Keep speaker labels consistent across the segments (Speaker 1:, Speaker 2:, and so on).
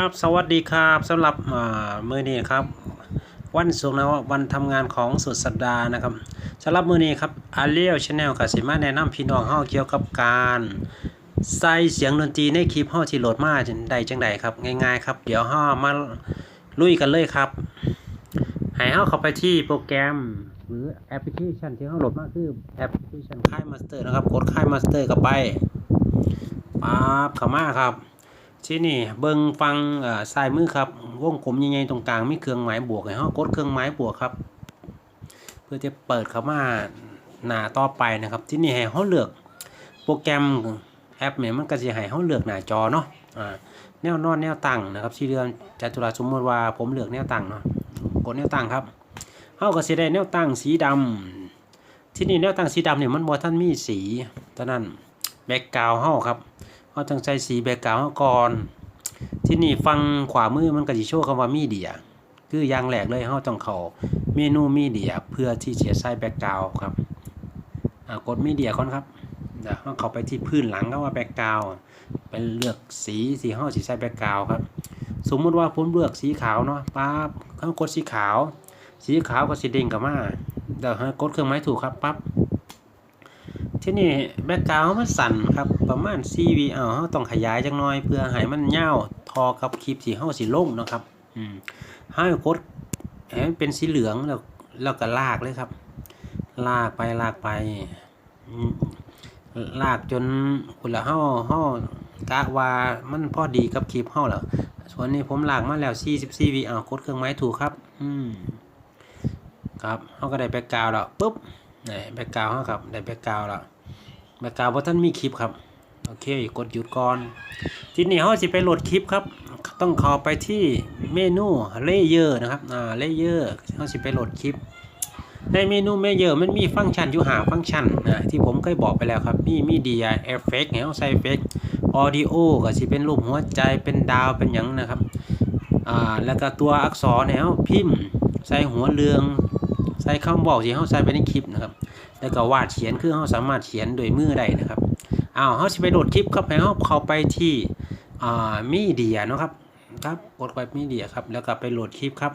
Speaker 1: ครับสวัสดีครับสำหรับมื้อนี้ครับ วันศุกร์นะวันทำงานของสุดสัปดาห์นะครับสำหรับมื้อนี้ครับอาเลียวชาแนลก็สิมาแนะนำพี่น้องเฮาเกี่ยวกับการใส่เสียงดนตรีในคลิปเฮาที่โหลดมาได้จังไดครับ ง่ายๆ ครับเดี๋ยวเฮามาลุยกันเลยครับให้เฮาเข้าไปที่โปรแกรมหรือแอปพลิเคชันที่เฮาโหลดมาคือแอปพลิเคชันค่ายมาสเตอร์นะครับกดค่ายมาสเตอร์เข้าไปปั๊บเข้ามาครับ ที่นี่เบิ่งฟังเอ่อซ้ายมือครับวงกลมใหญ่ๆตรงกลางมีเครื่องหมายบวกให้เฮากดเครื่องหมายบวกครับ เพื่อจะเปิดเข้ามาหน้าต่อไปนะครับ ที่นี่ให้เฮาเลือกโปรแกรมแอปเนี่ยมันก็สิให้เฮาเลือกหน้าจอเนาะอ่าแนวนอนแนวตั้งนะครับที่เรือนจัตุรัสสมมติว่าผมเลือกแนวตั้งเนาะกดแนวตั้งครับเฮาก็สิได้แนวตั้งสีดำที่นี่แนวตั้งสีดำเนี่ยมันบ่ทันมีสีเท่านั้นแบ็กกราวเฮาครับ เราต้องใช้สีแบกกาวก่อน ที่นี่ฟังขวามือมันก็จะโชว์คำว่ามีเดีย คืออย่างแรกเลยเราต้องเขาเมนูมีเดียเพื่อที่จะใส่แบกกาวครับกดมีเดียก่อนครับเดี๋ยวเราเข้าไปที่พื้นหลังก็ว่าแบกกาวไปเลือกสีสีห้าสีใส่แบกกาวครับ สมมุติว่าผมเลือกสีขาวเนาะปั๊บเขากดสีขาว สีขาวก็สีแดงกับมาเดี๋ยวให้กดเครื่องไม้ถูกครับปั๊บ ที่นี่แบ็กกราวมันสั่นครับประมาณ CV เอาเฮาต้องขยายจังน้อยเพื่อให้มันยาวทอกับคลิปที่เฮาสิลงนะครับ อืมให้กดให้มันเป็นสีเหลืองแล้วแล้วก็ลากเลยครับ ลากไปลากไปลากจนคุณละเฮาเฮากะว่ามันพอดีกับคลิปเฮาแล้วส่วนนี้ผมลากมาแล้ว44 CV เอากดเครื่องไม้ถูกครับ อืมครับเฮาก็ได้แบ็กกราวแล้วปุ๊บ นี่แบ็กกราวเฮาครับได้แบ็กกราวแล้วแบ็กกราวด์บ่ท่านมีคลิปครับโอเคกดหยุดก่อน ทีนี้เราสิไปโหลดคลิปครับ ต้องเข้าไปที่เมนูเลเยอร์นะครับอ่าเลเยอร์เราสิไปโหลดคลิป ในเมนูเลเยอร์มันมีฟังก์ชันอยู่หาฟังก์ชันนะที่ผมเคยบอกไปแล้วครับ มีมีดีเอฟเฟกต์ให้เราใส่เอฟเฟกต์ออดิโอก็สิเป็นรูปหัวใจเป็นดาวเป็นหยังนะครับอ่าแล้วก็ตัวอักษรให้เราพิมพ์ ใส่หัวเรือง ใส่คำบอกที่เราใส่ไปในคลิปนะครับ แล้วก็วาดเขียนคือเราสามารถเขียนโดยมือได้นะครับอ้าวเราสิไปโหลดคลิปครับให้เราเข้าไปที่อ่ามีเดียนะครับครับกดไปมีเดียครับ แล้วก็ไปโหลดคลิปครับ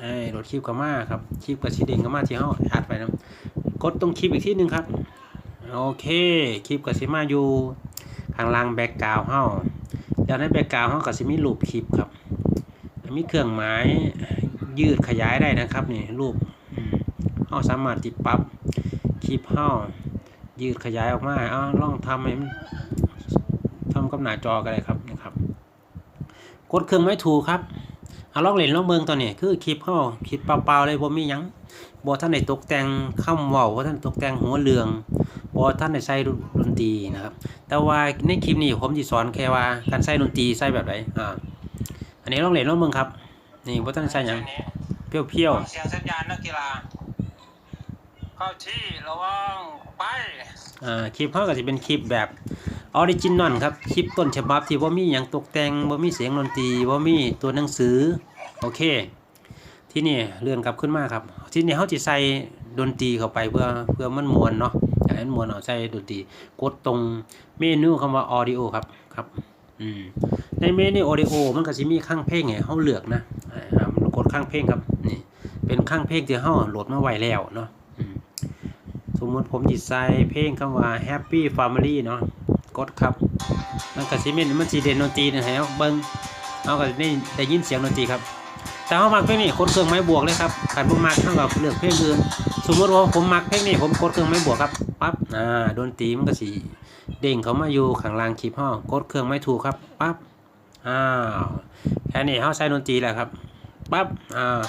Speaker 1: ให้โหลดคลิปเข้ามาครับคลิปกับสีแดงเข้ามาที่เราอัดไปนะกดตรงคลิปอีกที่หนึ่งครับโอเคคลิปกับสิมาอยู่ข้างล่างแบ็กกราวด์เฮาแล้วในแบ็กกราวเฮาก็สิมีรูปคลิปครับมีเครื่องหมายยืดขยายได้นะครับนี่รูป เฮาสามารถติดปรับคลิปเฮายืดขยายออกมาเอาลองทำให้มันทำกับหน้าจอกันเลยครับนะครับกดเครื่องไม้ถูกครับเอาลองเล่นลองเบิ่งตอนนี้คือคลิปเฮาคลิปเปล่าๆเลยบ่มีหยังบ่ท่านได้ตกแต่งคำเว้าบ่ท่านตกแต่งหัวเรืองบ่ท่านได้ใส่ดนตรีนะครับ แต่ว่าในคลิปนี้ผมสิสอนแค่ว่าการใส่ดนตรีใส่แบบไหนอ่าอันนี้ลองเล่นลองเบิ่งครับ นี่บ่ท่านใส่หยังเพี้ยวๆ
Speaker 2: เสียงสัญญาณนักกีฬา เข้าที่ระวังไป
Speaker 1: อ่าคลิปเขาก็จะเป็นคลิปแบบออริจินอลครับคลิปต้นฉบับที่ว่ามีอย่างตกแต่งว่ามีเสียงดนตรีว่ามีตัวหนังสือโอเค ที่นี่เลื่อนกลับขึ้นมาครับ ที่นี่เขาจะใส่ดนตรีเข้าไปเพื่อเพื่อมันมวนเนาะอยากให้มันมวนเอาใส่ดนตรีกดตรงเมนูคำว่า audio ครับครับอืมในเมนู audio มันก็จะมีข้างเพลงให้เขาเลือกนะอ่ามันกดข้างเพลงครับนี่เป็นข้างเพลงที่เขาโหลดมาไว้แล้วเนาะ สมมติผมจิใส่เพลงคำว่า Happy Family เนาะกดครับ มันก็สิเมนมันสิเด่นดนตรีนะฮะเบิ้งเอาก็ได้ได้ยินเสียงดนตรีครับแต่เขามักเพลงนี้กดเครื่องไม้บวกเลยครับขันผมมักเท่ากับเลือกเพลงอื่นสมมติว่าผมมักเพลงนี้ผมกดเครื่องไม้บวกครับปั๊บอ่าดนตรีมันก็สิเด้งเขามาอยู่ข้างล่างคลิปห้องกดเครื่องไม้ถูกครับปั๊บอ้าวแค่นี้เขาใส่ดนตรีแหล้วครับปั๊บอ่า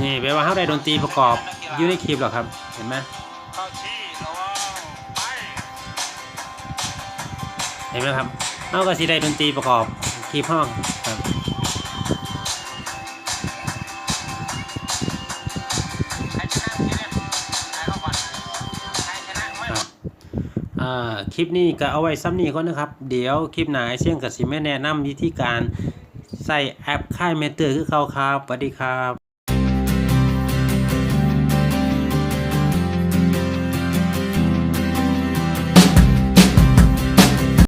Speaker 1: นี่แปลว่าเขาได้ดนตรีประกอบ อยู่ในคลิปหรอครับ เห็นไหม
Speaker 2: เห็
Speaker 1: นไหมครับเขาก็สิได้ดนตรีประกอบคลิปห้องครับ
Speaker 2: ครชนะที่เล่นใครเข้าก่อนใครชนะไม่
Speaker 1: ครับอ่าคลิปนี้ก็เอาไว้ซ้ำนี้ก่อนนะครับ เดี๋ยวคลิปหนาเชี่ยงกับสิแม่แนะนำวิธีการใส่แอปค่ายเมเตอร์คือเขาครับสวัสดีครับ